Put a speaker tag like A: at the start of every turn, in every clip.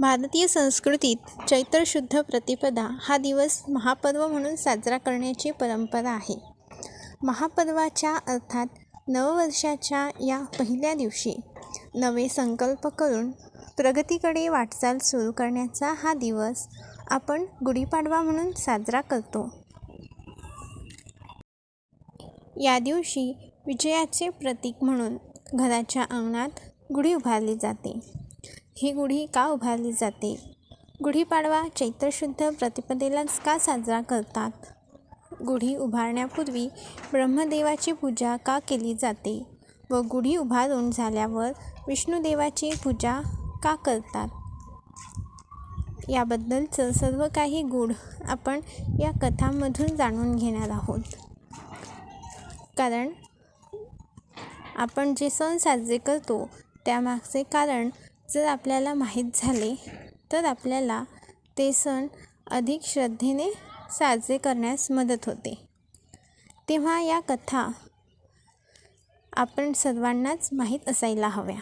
A: भारतीय संस्कृतीत चैत्र शुद्ध प्रतिपदा हा दिवस महापर्व म्हणून साजरा करण्याची परंपरा आहे. महापर्वाच्या अर्थात नववर्षाच्या या पहिल्या दिवशी नवे संकल्प करून प्रगतीकडे वाटचाल सुरू करण्याचा हा दिवस आपण गुढीपाडवा म्हणून साजरा करतो. या दिवशी विजयाचे प्रतीक म्हणून घराच्या अंगणात गुढी उभारली जाते. ही गुढी का उभारली जाते? गुढीपाडवा चैत्रशुद्ध प्रतिपदेलाच का साजरा करतात? गुढी उभारण्यापूर्वी ब्रह्मदेवाची पूजा का केली जाते व गुढी उभारून झाल्यावर विष्णुदेवाची पूजा का करतात? याबद्दलचं सर्व काही गूढ आपण या कथांमधून जाणून घेणार आहोत. कारण आपण जे सण साजरे करतो त्यामागचे कारण जर आपल्याला माहीत झाले तर आपल्याला ते सण अधिक श्रद्धेने साजरे करण्यास मदत होते. तेव्हा या कथा आपण सर्वांनाच माहीत असायला हव्या.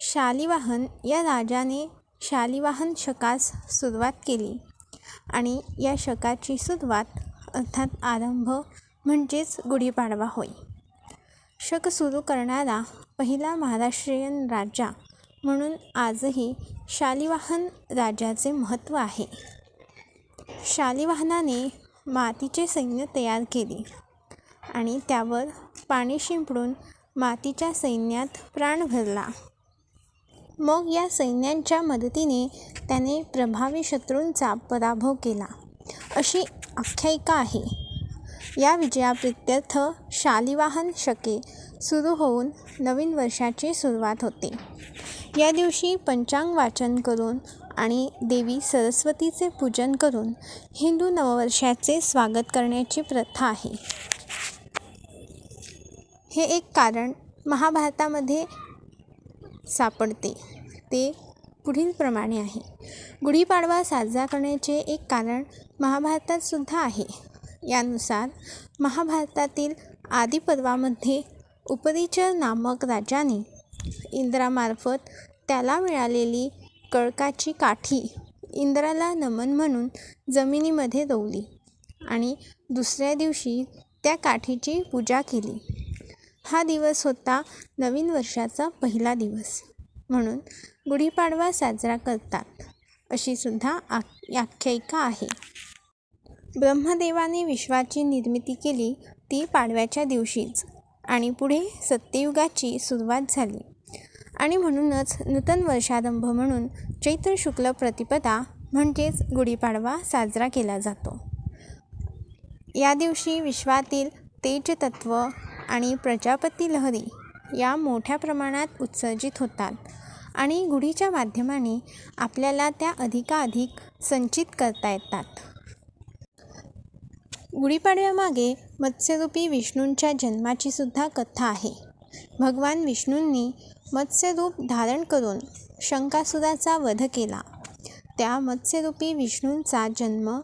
A: शालिवाहन या राजाने शालिवाहन शकास सुरुवात केली आणि या शकाची सुरुवात अर्थात आरंभ म्हणजेच गुढीपाडवा होय. शक सुरू करणारा पहिला महाराष्ट्रीयन राजा म्हणून आजही शालिवाहन राजाचे महत्त्व आहे. शालिवाहनाने मातीचे सैन्य तयार केले आणि त्यावर पाणी शिंपडून मातीच्या सैन्यात प्राण भरला. मग या सैन्यांच्या मदतीने त्याने प्रभावी शत्रूंचा पराभव केला. अशी आख्यायिका आहे. या विजयाप्रित्यर्थ शालिवाहन शके सुरू होऊन नवीन वर्षाची सुरुवात होते. या दिवशी पंचांग वाचन करून आणि देवी सरस्वतीचे पूजन करून हिंदू नववर्षाचे स्वागत करण्याची प्रथा आहे. हे एक कारण महाभारतामध्ये सापडते. ते पुढीलप्रमाणे आहे. गुढीपाडवा साजरा करण्याचे एक कारण महाभारतात सुद्धा आहे. यानुसार महाभारतातील आदिपर्वामध्ये उपरिचर नामक राजाने इंद्रामार्फत त्याला मिळालेली कळकाची काठी इंद्राला नमन म्हणून जमिनीमध्ये रोवली आणि दुसऱ्या दिवशी त्या काठीची पूजा केली. हा दिवस होता नवीन वर्षाचा पहिला दिवस. म्हणून गुढीपाडवा साजरा करतात अशी सुद्धा आ आख्यायिका आहे. ब्रह्मदेवाने विश्वाची निर्मिती केली ती पाडव्याच्या दिवशीच. आणि पुढे सत्ययुगाची सुरुवात झाली. आणि म्हणूनच नूतन वर्षारंभ म्हणून चैत्र शुक्ल प्रतिपदा म्हणजेच गुढीपाडवा साजरा केला जातो. या दिवशी विश्वातील तेजतत्व आणि प्रजापती लहरी या मोठ्या प्रमाणात उत्सर्जित होतात आणि गुढीच्या माध्यमाने आपल्याला त्या अधिकाधिक संचित करता येतात. गुढीपाडव्यामागे मत्स्यरूपी विष्णूंच्या जन्माचीसुद्धा कथा आहे. भगवान विष्णूंनी मत्स्यरूप धारण करून शंकासुराचा वध केला. त्या मत्स्यरूपी विष्णूंचा जन्म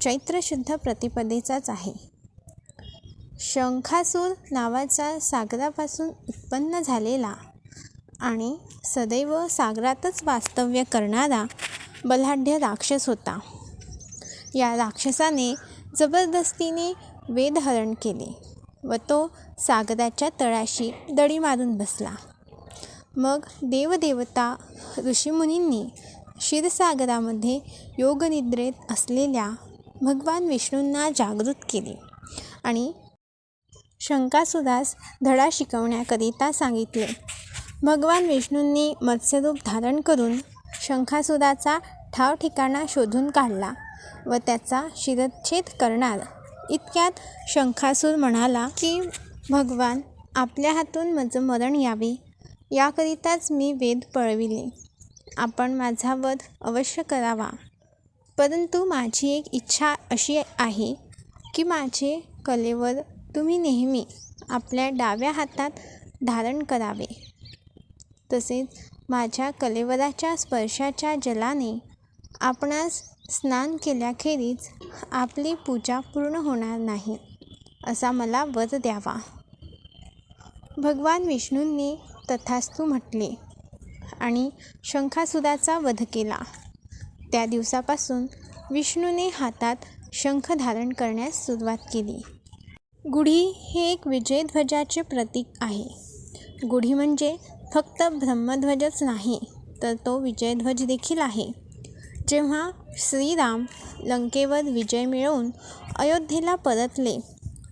A: चैत्रशुद्ध प्रतिपदेचाच आहे. शंखासूर नावाचा सागरापासून उत्पन्न झालेला आणि सदैव सागरातच वास्तव्य करणारा बलाढ्य राक्षस होता. या राक्षसाने जबरदस्तीने वेदहरण केले व तो सागराच्या तळाशी दडी मारून बसला. मग देवदेवता ऋषीमुनींनी क्षीरसागरामध्ये योगनिद्रेत असलेल्या भगवान विष्णूंना जागृत केले आणि शंकासुरास धडा शिकवण्याकरिता सांगितले भगवान विष्णूंनी मत्स्यरूप धारण करून शंखासुराचा ठाव ठिकाणा शोधून काढला. व त्याचा शिरच्छेद करणार. इतक्यात शंखासूर म्हणाला की भगवान आपल्या हातून माझं मरण यावे. याकरिताच मी वेद पळविले. आपण माझा वध अवश्य करावा. परंतु माझी एक इच्छा अशी आहे की माझे कलेवर तुम्ही नेहमी आपल्या डाव्या हातात धारण करावे. तसेच माझ्या कलेवराच्या स्पर्शाच्या जलाने आपणास स्नान केल्याखेरीज आपली पूजा पूर्ण होणार नाही असा मला वर द्यावा. भगवान विष्णूंनी तथास्तू म्हटले आणि शंखासुराचा वध केला. त्या दिवसापासून विष्णूने हातात शंख धारण करण्यास सुरुवात केली. गुढी हे एक विजयध्वजाचे प्रतीक आहे. गुढी म्हणजे फक्त ब्रह्मध्वजच नाही तर तो विजयध्वज देखील आहे. जेव्हा श्रीराम लंकेवर विजय मिळवून अयोध्येला परतले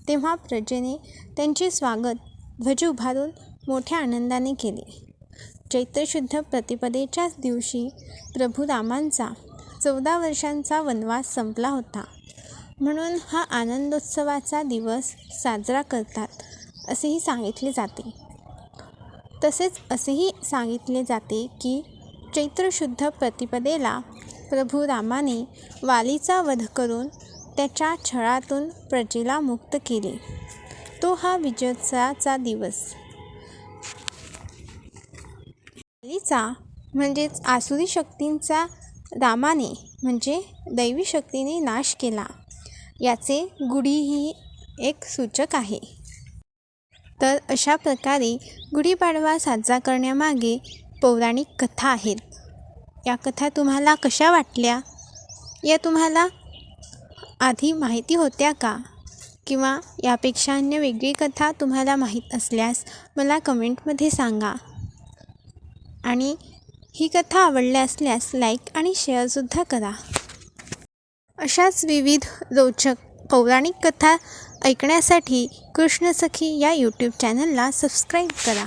A: तेव्हा प्रजेने त्यांचे स्वागत ध्वज उभारून मोठ्या आनंदाने केले. चैत्रशुद्ध प्रतिपदेच्याच दिवशी प्रभू रामांचा चौदा वर्षांचा वनवास संपला होता. म्हणून हा आनंदोत्सवाचा दिवस साजरा करतात असेही सांगितले जाते. तसेच असेही सांगितले जाते की चैत्रशुद्ध प्रतिपदेला प्रभू रामाने वालीचा वध करून त्याच्या छळातून प्रजेला मुक्त केले. तो हा विजयोत्सवाचा दिवस. वालीचा म्हणजेच आसुरी शक्तींचा रामाने म्हणजे दैवी शक्तीने नाश केला. याचे गुढी ही एक सूचक आहे. तर अशा प्रकारे गुढीपाडवा साजरा करण्यामागे पौराणिक कथा आहेत. या कथा तुम्हाला कशा वाटल्या? या तुम्हाला आधी माहिती होत्या का? किंवा यापेक्षा अन्य वेगळी कथा तुम्हाला माहीत असल्यास मला कमेंटमध्ये सांगा. आणि ही कथा आवडल्या असल्यास लाईक आणि शेअरसुद्धा करा. अशाच विविध रोचक पौराणिक कथा ऐकण्यासाठी कृष्णसखी या यूट्यूब चॅनलला सबस्क्राईब करा.